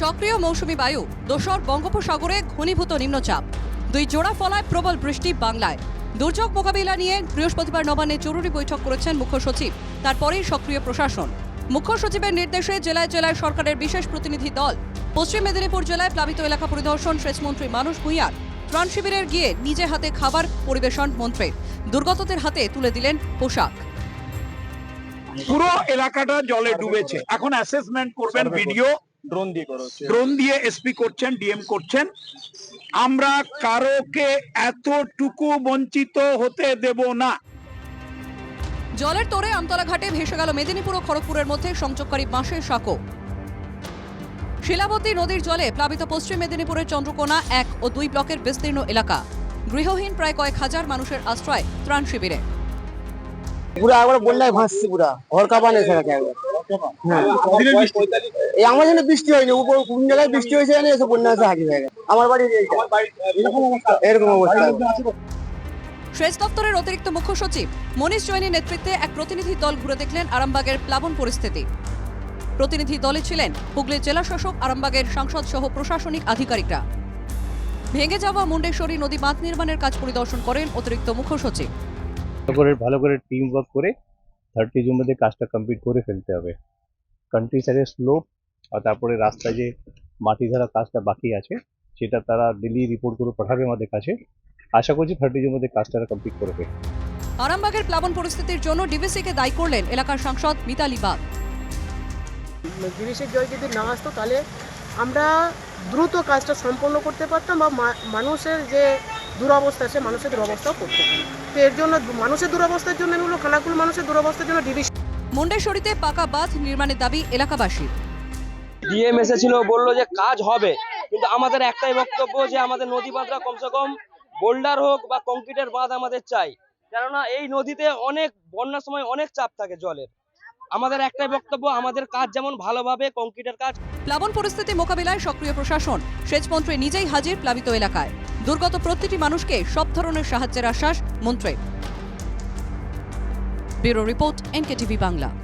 সক্রিয় মৌসুমী বায়ু দোসর বঙ্গোপসাগরে ঘনীভূত নিম্নচাপ। দুই জোড়া ফলায় প্রবল বৃষ্টি বাংলায়। দুর্যোগ মোকাবিলা নিয়ে বৃহস্পতিবার নবান্নে জরুরি বৈঠক করেছেন মুখ্য সচিব তারপরেই সক্রিয় প্রশাসন। মুখ্য সচিবের নির্দেশে জেলায় জেলায় সরকারের বিশেষ প্রতিনিধি দল। পশ্চিম মেদিনীপুর জেলায় প্লাবিত এলাকা পরিদর্শন সেচমন্ত্রী মানুষ ভূঁইয়ার। ত্রাণ শিবিরের গিয়ে নিজে হাতে খাবার পরিবেশন মন্ত্রীর দুর্গতদের হাতে তুলে দিলেন পোশাক। পুরো এলাকাটা জলে ডুবেছে। এখন অ্যাসেসমেন্ট করবেন ভিডিও ড্রোন দিয়ে করা হচ্ছে। ড্রোন দিয়ে এসপি করছেন ডিএম করছেন। আমরা কারোকে এতটুকু বঞ্চিত হতে দেব না। জলের তোরে আমতলা ঘাটে ভেসে গেল মেদিনীপুর ও খড়গপুরের মধ্যে সংযোগকারী বাঁশের সাঁকো। শিলাবতী নদীর জলে প্লাবিত পশ্চিম মেদিনীপুরের চন্দ্রকোনা এক ও দুই ব্লকের বিস্তীর্ণ এলাকা। গৃহহীন প্রায় কয়েক হাজার মানুষের আশ্রয় ত্রাণ শিবিরে। পুরা একবার বন্যায় ভাসছে পুরা। ঘর কাঁপানো হ্যাঁ। এই আমার জন্য বৃষ্টি হয়নি উপর কোন জায়গায় বৃষ্টি হয়েছে জানি এসে বন্যা হাজির হয়ে গেছে আমার বাড়ি এরকম অবস্থা। সেচ দপ্তরের অতিরিক্ত মুখ্য সচিব মনীষ জৈনের নেতৃত্বে এক প্রতিনিধি দল ঘুরে দেখলেন আরামবাগের প্লাবন পরিস্থিতি। প্রতিনিধি দলে ছিলেন হুগলির জেলা শাসক আরামবাগের সাংসদ সহ প্রশাসনিক আধিকারিকরা। ভেঙে যাওয়া মুন্ডেশ্বরী নদী বাঁধ নির্মাণের কাজ পরিদর্শন করেন অতিরিক্ত মুখ্য সচিব। ভালো ভালো করে টিম ওয়ার্ক করে থার্টি জুন মধ্যে কাজটা কমপ্লিট করে ফেলতে হবে। কান্ট্রি সাইডের স্লোপ আর তারপরে রাস্তায় যে মাটি ধরা কাজটা বাকি আছে সেটা তারা দিল্লি রিপোর্ট করে পাঠাবে আমাদের কাছে। আশা করছি থার্টি জুন মধ্যে কাজটা কমপ্লিট করবে আরামবাগের প্লাবন পরিস্থিতির জন্য ডিভিসিকে দায়ী করলেন এলাকার সাংসদ মিতালি বাগ। জিনিসের জল যদি না আসতো তাহলে আমরা দ্রুত কাজটা সম্পন্ন করতে পারতাম বা মা- মানুষের যে দুরবস্থা সে মানুষের দুরবস্থাও করতে তো এর জন্য মানুষের দুরবস্থার জন্য হলো খানাকুল মানুষের দুরবস্থার জন্য ডিভিশন মুন্ডেশ্বরীতে পাকা বাঁধ নির্মাণের দাবি এলাকাবাসীর। ডিএম এসেছিল বলল যে কাজ হবে। কিন্তু আমাদের একটাই বক্তব্য যে আমাদের নদী বাঁধটা কমসে কম বোল্ডার হোক বা কংক্রিটের বাঁধ আমাদের চাই। কেননা এই নদীতে অনেক বন্যার সময় অনেক চাপ থাকে জলের। আমাদের একটাই বক্তব্য, আমাদের কাজ যেমন ভালোভাবে কংক্রিটের কাজ প্লাবন পরিস্থিতি মোকাবিলায় সক্রিয় প্রশাসন, সেচমন্ত্রী নিজেই হাজির প্লাবিত এলাকায়। দুর্গত প্রতিটি মানুষকে সব ধরনের সাহায্যের আশ্বাস মন্ত্রী ব্যুরো রিপোর্ট, এনকেটিভি বাংলা।